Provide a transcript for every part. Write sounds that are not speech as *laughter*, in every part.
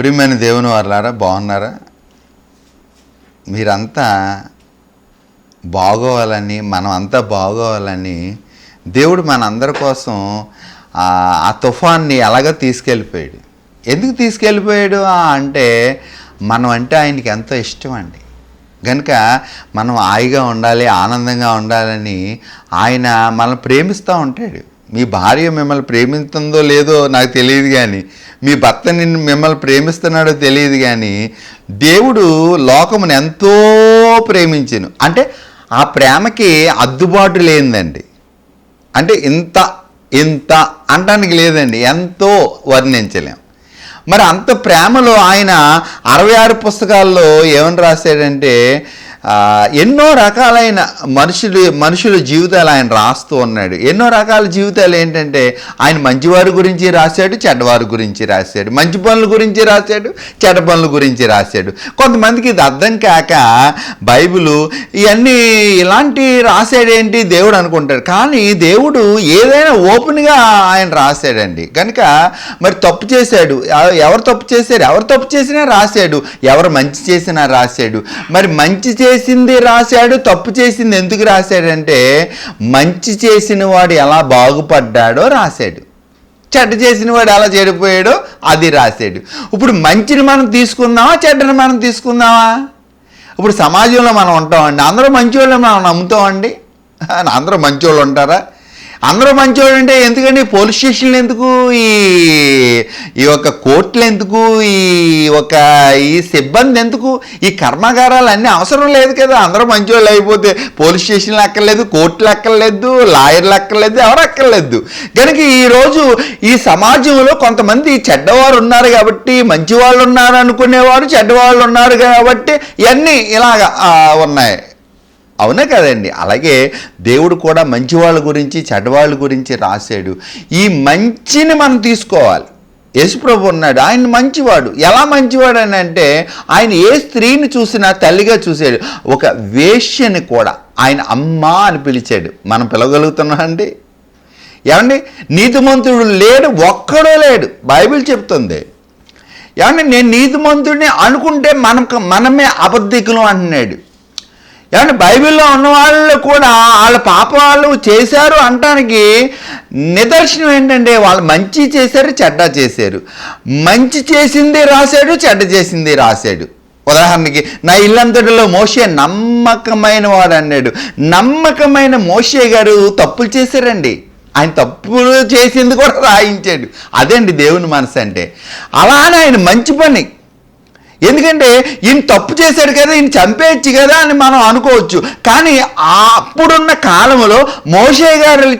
ప్రియమైన దేవుని వారులారా బాగున్నారా? మీరంతా బాగోవాలని మనం అంతా బాగోవాలని దేవుడు మనందరి కోసం ఆ తుఫాన్ని ఎలాగ తీసుకెళ్ళిపోయాడు? ఎందుకు తీసుకెళ్ళిపోయాడు? అంటే మనం అంటే ఆయనకి ఎంతో ఇష్టం అండి. కనుక మనం హాయిగా ఉండాలి ఆనందంగా ఉండాలని ఆయన మనల్ని ప్రేమిస్తూ ఉంటాడు. మీ భార్య మిమ్మల్ని ప్రేమిస్తుందో లేదో నాకు తెలియదు కానీ మీ భర్త నిన్ను మిమ్మల్ని ప్రేమిస్తున్నాడో తెలియదు కానీ దేవుడు లోకమును ఎంతో ప్రేమించను. అంటే ఆ ప్రేమకి అద్దుబాటు లేదండి అంటే ఇంత ఇంత అంటానికి లేదండి. ఎంతో వర్ణించలేం. మరి అంత ప్రేమలో ఆయన అరవై ఆరు పుస్తకాల్లో ఏమని రాశాడంటే ఎన్నో రకాలైన మనుషులు మనుషుల జీవితాలు ఆయన రాస్తూ ఉన్నాడు. ఎన్నో రకాల జీవితాలు ఏంటంటే ఆయన మంచివారి గురించి రాశాడు చెడ్డవారి గురించి రాశాడు. మంచి పనుల గురించి రాశాడు చెడ్డ పనుల గురించి రాశాడు. కొంతమందికి ఇది అర్థం కాక బైబిల్ ఇవన్నీ ఇలాంటి రాశాడేంటి దేవుడు అనుకుంటాడు. కానీ దేవుడు ఏదైనా ఓపెన్గా ఆయన రాశాడండి. కనుక మరి తప్పు చేశాడు. ఎవరు తప్పు చేశారు? ఎవరు తప్పు చేసినా రాశాడు. ఎవరు మంచి చేసినా రాశాడు. మరి మంచి చే చేసింది రాశాడు తప్పు చేసింది ఎందుకు రాశాడంటే మంచి చేసిన వాడు ఎలా బాగుపడ్డాడో రాశాడు. చెడ్డ చేసిన వాడు ఎలా చెడిపోయాడో అది రాశాడు. ఇప్పుడు మంచిని మనం తీసుకుందామా చెడ్డని మనం తీసుకుందామా? ఇప్పుడు సమాజంలో మనం ఉంటామండి అందరూ మంచివాళ్ళు మనం నమ్ముతామండి. *laughs* అందరూ మంచివాళ్ళు ఉంటారా? అందరూ మంచివాళ్ళు అంటే ఎందుకండి? పోలీస్ స్టేషన్లు ఎందుకు? ఈ ఈ యొక్క కోర్టులు ఎందుకు? ఈ ఒక ఈ సిబ్బంది ఎందుకు? ఈ కర్మాగారాలు అన్నీ అవసరం లేదు కదా. అందరూ మంచివాళ్ళు అయిపోతే పోలీస్ స్టేషన్లు అక్కర్లేదు కోర్టులు అక్కర్లేదు లాయర్లు అక్కర్లేదు ఎవరు అక్కర్లేదు. కనుక ఈరోజు ఈ సమాజంలో కొంతమంది చెడ్డవారు ఉన్నారు కాబట్టి మంచి వాళ్ళు ఉన్నారు అనుకునేవారు చెడ్డవాళ్ళు ఉన్నారు కాబట్టి ఇవన్నీ ఇలాగ ఉన్నాయి. అవునా కదండి? అలాగే దేవుడు కూడా మంచి వాళ్ళ గురించి చెడ్డవాళ్ళ గురించి రాశాడు. ఈ మంచిని మనం తీసుకోవాలి. యేసుప్రభు ఉన్నాడు. ఆయన మంచివాడు. ఎలా మంచివాడు అని అంటే ఆయన ఏ స్త్రీని చూసినా తల్లిగా చూశాడు. ఒక వేష్యని కూడా ఆయన అమ్మ అని పిలిచాడు. మనం పిలవగలుగుతున్నామండి ఏమండి? నీతిమంతుడు లేడు ఒక్కడో లేడు. బైబిల్ చెప్తుంది. ఏమండి? నేను నీతిమంతుడిని అనుకుంటే మనం మనమే అబద్ధికులు అంటున్నాడు. ఏమంటే బైబిల్లో ఉన్న వాళ్ళు కూడా వాళ్ళ పాపాలు చేశారు అంటానికి నిదర్శనం ఏంటంటే వాళ్ళు మంచి చేశారు చెడ్డ చేశారు. మంచి చేసింది రాశాడు చెడ్డ చేసింది రాశాడు. ఉదాహరణకి నా ఇల్లంతటిలో మోషే నమ్మకమైన వాడు అన్నాడు. నమ్మకమైన మోషే గారు తప్పులు చేశారండి. ఆయన తప్పులు చేసింది కూడా రాయించాడు. అదండి దేవుని మనసు అంటే? అలానే ఆయన మంచి పని. ఎందుకంటే ఈయన తప్పు చేశాడు కదా ఈయన చంపేయచ్చు కదా అని మనం అనుకోవచ్చు. కానీ అప్పుడున్న కాలంలో మోషే గారి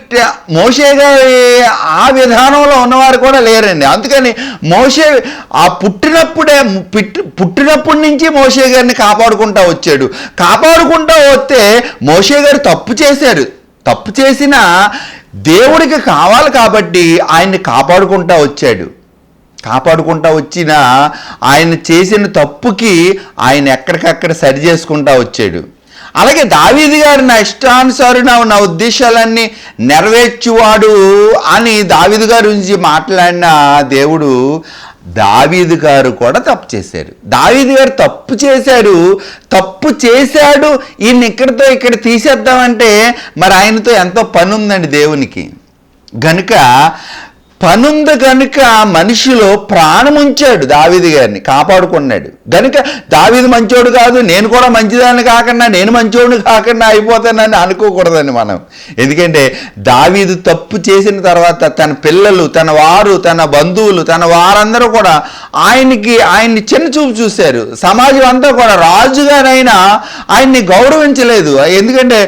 మోషే గారి ఆ విధానంలో ఉన్నవారు కూడా లేరండి. అందుకని మోషే ఆ పుట్టినప్పుడే పుట్టి పుట్టినప్పటి నుంచి మోషే గారిని కాపాడుకుంటా వచ్చాడు. కాపాడుకుంటా వస్తే మోషే గారు తప్పు చేశారు. తప్పు చేసినా దేవుడికి కావాలి కాబట్టి ఆయన్ని కాపాడుకుంటా వచ్చాడు. కాపాడుకుంటా వచ్చిన ఆయన చేసిన తప్పుకి ఆయన ఎక్కడికక్కడ సరి చేసుకుంటా వచ్చాడు. అలాగే దావీది గారు నా ఇష్టానుసారు నా ఉద్దేశాలన్నీ నెరవేర్చువాడు అని దావీదు గారి గురించి మాట్లాడిన దేవుడు దావీదు గారు కూడా తప్పు చేశారు. దావీదు గారు తప్పు చేశారు తప్పు చేశాడు ఈయన ఇక్కడితో ఇక్కడ తీసేద్దామంటే మరి ఆయనతో ఎంతో పని ఉందండి దేవునికి. గనుక పనుంది కనుక మనిషిలో ప్రాణం ఉంచాడు దావిది గారిని కాపాడుకున్నాడు. గనుక దావీది మంచోడు కాదు నేను కూడా మంచిదాన్ని కాకుండా నేను మంచోడు కాకుండా అయిపోతానని అనుకోకూడదండి మనం. ఎందుకంటే దావీదు తప్పు చేసిన తర్వాత తన పిల్లలు తన వారు తన బంధువులు తన వారందరూ కూడా ఆయనకి ఆయన్ని చిన్న చూపు చూశారు. సమాజం అంతా కూడా రాజుగారైనా ఆయన్ని గౌరవించలేదు. ఎందుకంటే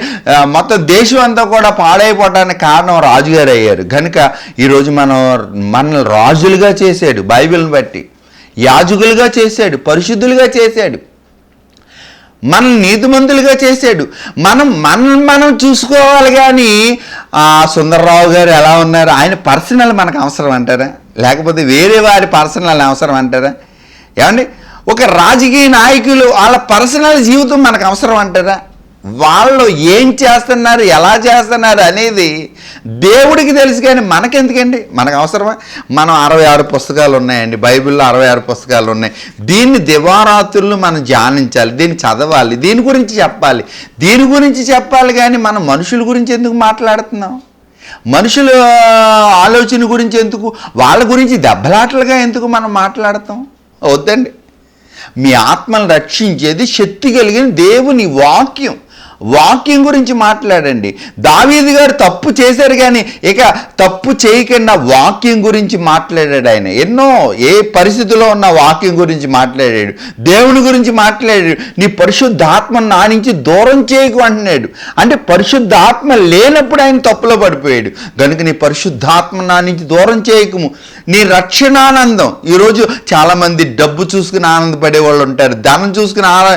మొత్తం దేశం అంతా కూడా పాడైపోవడానికి కారణం రాజుగారు అయ్యారు కనుక ఈరోజు మనం మనల్ని రాజులుగా చేశాడు బైబిల్ని బట్టి. యాజకులుగా చేశాడు పరిశుద్ధులుగా చేశాడు. మనం నీతిమంతులుగా చేశాడు. మనం మనం మనం చూసుకోవాలి కానీ ఆ సుందరరావు గారు ఎలా ఉన్నారు? ఆయన పర్సనల్ మనకు అవసరం అంటారా? లేకపోతే వేరే వారి పర్సనల్ అవసరం అంటారా? ఏమండి? ఒక రాజకీయ నాయకులు వాళ్ళ పర్సనల్ జీవితం మనకు అవసరం అంటారా? వాళ్ళు ఏం చేస్తున్నారు ఎలా చేస్తున్నారు అనేది దేవుడికి తెలుసు కానీ మనకెందుకండి? మనకు అవసరమా? మనం అరవై ఆరు పుస్తకాలు ఉన్నాయండి బైబిల్లో అరవై ఆరు పుస్తకాలు ఉన్నాయి. దీన్ని దివారాత్రులు మనం ధ్యానించాలి దీన్ని చదవాలి దీని గురించి చెప్పాలి. దీని గురించి చెప్పాలి కానీ మనం మనుషుల గురించి ఎందుకు మాట్లాడుతున్నాం? మనుషుల ఆలోచన గురించి ఎందుకు? వాళ్ళ గురించి దెబ్బలాటలుగా ఎందుకు మనం మాట్లాడతాం? వద్దండి. మీ ఆత్మను రక్షించేది శక్తి కలిగిన దేవుని వాక్యం. వాక్యం గురించి మాట్లాడండి. దావీది గారు తప్పు చేశారు కానీ ఇక తప్పు చేయకుండా వాక్యం గురించి మాట్లాడాడు ఆయన. ఎన్నో ఏ పరిస్థితిలో ఉన్న వాక్యం గురించి మాట్లాడాడు. దేవుని గురించి మాట్లాడాడు. నీ పరిశుద్ధాత్మ నా నుంచి దూరం చేయకు అంటున్నాడు. అంటే పరిశుద్ధాత్మ లేనప్పుడు ఆయన తప్పులో పడిపోయాడు. కనుక నీ పరిశుద్ధాత్మ నా నుంచి దూరం చేయకము. నీ రక్షణానందం. ఈరోజు చాలామంది డబ్బు చూసుకుని ఆనందపడే వాళ్ళు ఉంటారు ధనం చూసుకుని ఆన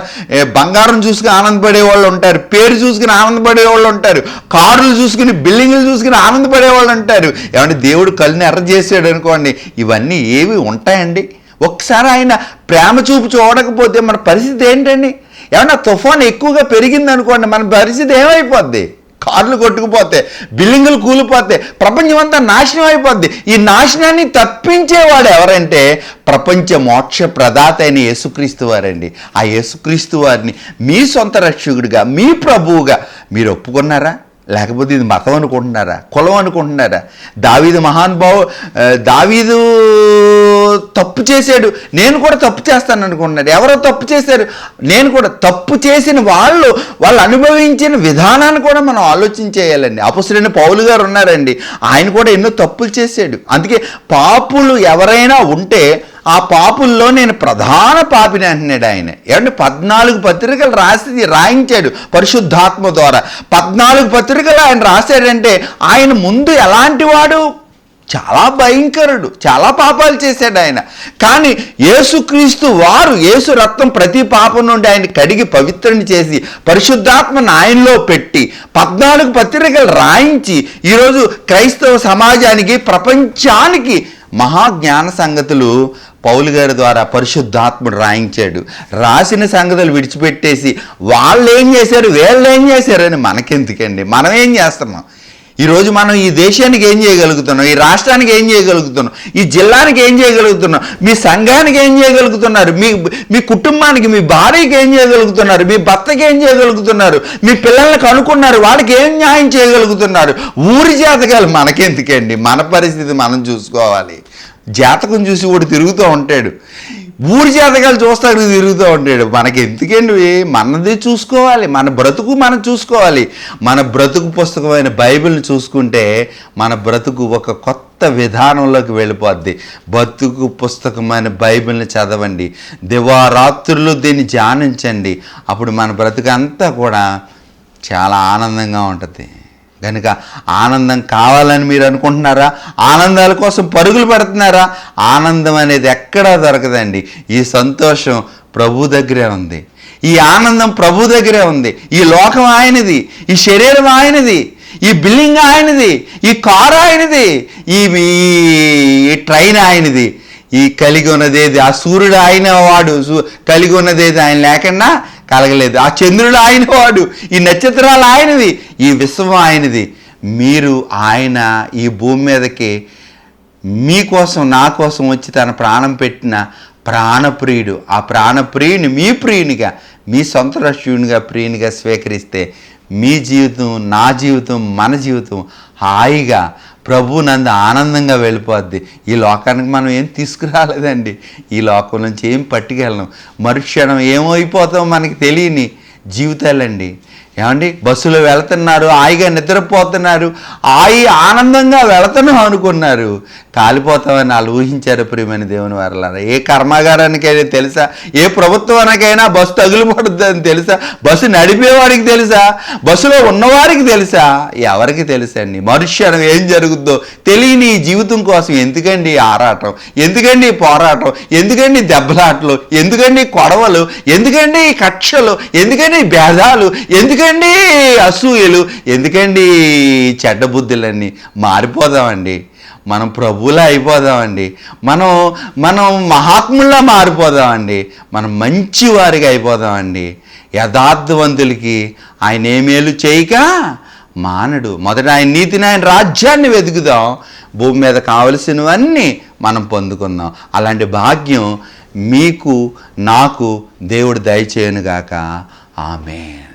బంగారం చూసుకుని ఆనందపడే వాళ్ళు ఉంటారు పేరు చూసుకుని ఆనందపడే వాళ్ళు ఉంటారు కార్లు చూసుకుని బిల్డింగ్లు చూసుకుని ఆనందపడే వాళ్ళు ఉంటారు. ఏమంటే దేవుడు కళ్ళని ఎర్ర చేసాడు అనుకోండి ఇవన్నీ ఏవి ఉంటాయండి? ఒకసారి ఆయన ప్రేమ చూపు చూడకపోతే మన పరిస్థితి ఏంటండి? ఏమన్నా తుఫాన్ ఎక్కువగా పెరిగింది అనుకోండి మన పరిస్థితి ఏమైపోద్ది? కార్లు కొట్టుకుపోతే బిల్డింగులు కూలిపోతే ప్రపంచం అంతా నాశనం అయిపోద్ది. ఈ నాశనాన్ని తప్పించేవాడు ఎవరంటే ప్రపంచ మోక్ష ప్రదాత అయిన యేసుక్రీస్తు వారండి. ఆ యేసుక్రీస్తు వారిని మీ సొంత రక్షకుడిగా మీ ప్రభువుగా మీరు ఒప్పుకున్నారా? లేకపోతే ఇది మతం అనుకుంటున్నారా? కులం అనుకుంటున్నారా? దావీదు మహానుభావు దావీదు తప్పు చేశాడు. నేను కూడా తప్పు చేస్తాను అనుకుంటున్నాడు. ఎవరో తప్పు చేశారు? నేను కూడా తప్పు చేసిన వాళ్ళు వాళ్ళు అనుభవించిన విధానాన్ని కూడా మనం ఆలోచన చేయాలండి. అపసులైన పౌలు గారు ఉన్నారండి. ఆయన కూడా ఎన్నో తప్పులు చేశాడు. అందుకే పాపులు ఎవరైనా ఉంటే ఆ పాపుల్లో నేను ప్రధాన పాపిని అంటున్నాడు ఆయన. ఏమంటే పద్నాలుగు పత్రికలు రాసి రాయించాడు పరిశుద్ధాత్మ ద్వారా. పద్నాలుగు పత్రికలు ఆయన రాశాడంటే ఆయన ముందు ఎలాంటి వాడు చాలా భయంకరుడు చాలా పాపాలు చేశాడు ఆయన. కానీ యేసుక్రీస్తు వారు యేసు రక్తం ప్రతి పాపం నుండి ఆయన కడిగి పవిత్రని చేసి పరిశుద్ధాత్మను ఆయనలో పెట్టి పద్నాలుగు పత్రికలు రాయించి ఈరోజు క్రైస్తవ సమాజానికి ప్రపంచానికి మహాజ్ఞాన సంగతులు పౌలు గారి ద్వారా పరిశుద్ధాత్ముడు రాయించాడు. రాసిన సంగతులు విడిచిపెట్టేసి వాళ్ళు ఏం చేశారు వీళ్ళు ఏం చేశారు అని మనకెందుకండి? మనం ఏం చేస్తున్నాం? ఈరోజు మనం ఈ దేశానికి ఏం చేయగలుగుతున్నాం? ఈ రాష్ట్రానికి ఏం చేయగలుగుతున్నాం? ఈ జిల్లానికి ఏం చేయగలుగుతున్నాం? మీ సంఘానికి ఏం చేయగలుగుతున్నారు? మీ మీ కుటుంబానికి మీ భార్యకి ఏం చేయగలుగుతున్నారు? మీ భర్తకి ఏం చేయగలుగుతున్నారు? మీ పిల్లల్ని కనుక్కున్నారు? వాళ్ళకి ఏం న్యాయం చేయగలుగుతున్నారు? ఊరి జాతకాలు మనకెందుకండి? మన పరిస్థితి మనం చూసుకోవాలి. జాతకం చూసి వాడు తిరుగుతూ ఉంటాడు. ఊరి జాతకాలు చూస్తానికి తిరుగుతూ ఉంటాడు. మనకి ఎందుకండి మనది చూసుకోవాలి. మన బ్రతుకు మనం చూసుకోవాలి. మన బ్రతుకు పుస్తకమైన బైబిల్ని చూసుకుంటే మన బ్రతుకు ఒక కొత్త విధానంలోకి వెళ్ళిపోద్ది. బ్రతుకు పుస్తకమైన బైబిల్ని చదవండి. దివారాత్రులు దీన్ని ధ్యానించండి. అప్పుడు మన బ్రతుకు అంతా కూడా చాలా ఆనందంగా ఉంటుంది. కనుక ఆనందం కావాలని మీరు అనుకుంటున్నారా? ఆనందాల కోసం పరుగులు పెడుతున్నారా? ఆనందం అనేది ఎక్కడా దొరకదండి. ఈ సంతోషం ప్రభు దగ్గరే ఉంది. ఈ ఆనందం ప్రభు దగ్గరే ఉంది. ఈ లోకం ఆయనది. ఈ శరీరం ఆయనది. ఈ బిల్డింగ్ ఆయనది. ఈ కారు ఆయనది. ఈ ట్రైన్ ఆయనది. ఈ కలిగి ఉన్నదేది ఆ సూర్యుడు ఆయన వాడు. సూ- కలిగి ఉన్నదేది ఆయన లేకుండా కలగలేదు. ఆ చంద్రుడు ఆయన వాడు ఈ నక్షత్రాలు ఆయనవి. ఈ విశ్వం ఆయనది. మీరు ఆయన ఈ భూమి మీదకి మీకోసం నా కోసం వచ్చి తన ప్రాణం పెట్టిన ప్రాణప్రియుడు ఆ ప్రాణప్రియుని మీ ప్రియునిగా మీ సొంత రష్యునిగా ప్రియునిగా స్వీకరిస్తే మీ జీవితం నా జీవితం మన జీవితం హాయిగా ప్రభు నందు ఆనందంగా వెళ్ళిపోద్ది. ఈ లోకానికి మనం ఏం తీసుకురాలేదండి. ఈ లోకం నుంచి ఏం పట్టుకెళ్ళం మరుక్షణం ఏమైపోతామో మనకి తెలియని జీవితాలండి. ఏమండి? బస్సులో వెళుతున్నారు హాయిగా నిద్రపోతున్నారు హాయి ఆనందంగా వెళుతున్నాం అనుకున్నారు. కాలిపోతామని వాళ్ళు ఊహించారు ప్రియమైన దేవుని వారలారా. ఏ కర్మాగారానికైనా తెలుసా? ఏ ప్రభుత్వానికైనా బస్సు తగులుపడుతుందని తెలుసా? బస్సు నడిపేవాడికి తెలుసా? బస్సులో ఉన్నవారికి తెలుసా? ఎవరికి తెలుసండి మనుష్యం ఏం జరుగుద్దో తెలియని ఈ జీవితం కోసం ఎందుకండి ఆరాటం? ఎందుకండి పోరాటం? ఎందుకండి దెబ్బలాటలు? ఎందుకండి కొడవలు? ఎందుకండి ఈ కక్షలు? ఎందుకండి భేదాలు? ఎందుకండి ఎందుకండి? అసూయలు. ఎందుకండి చెడ్డ బుద్ధులన్నీ? మారిపోదామండి. మనం ప్రభువులా అయిపోదామండి. మనం మనం మహాత్ముల్లా మారిపోదామండి. మనం మంచి వారిగా అయిపోదామండి. యథార్థవంతులకి ఆయన ఏమేలు చేయక మానడు. మొదట ఆయన నీతిని ఆయన రాజ్యాన్ని వెతుకుదాం. భూమి మీద కావలసినవన్నీ మనం పొందుకుందాం. అలాంటి భాగ్యం మీకు నాకు దేవుడు దయచేయనుగాక. ఆమెన్.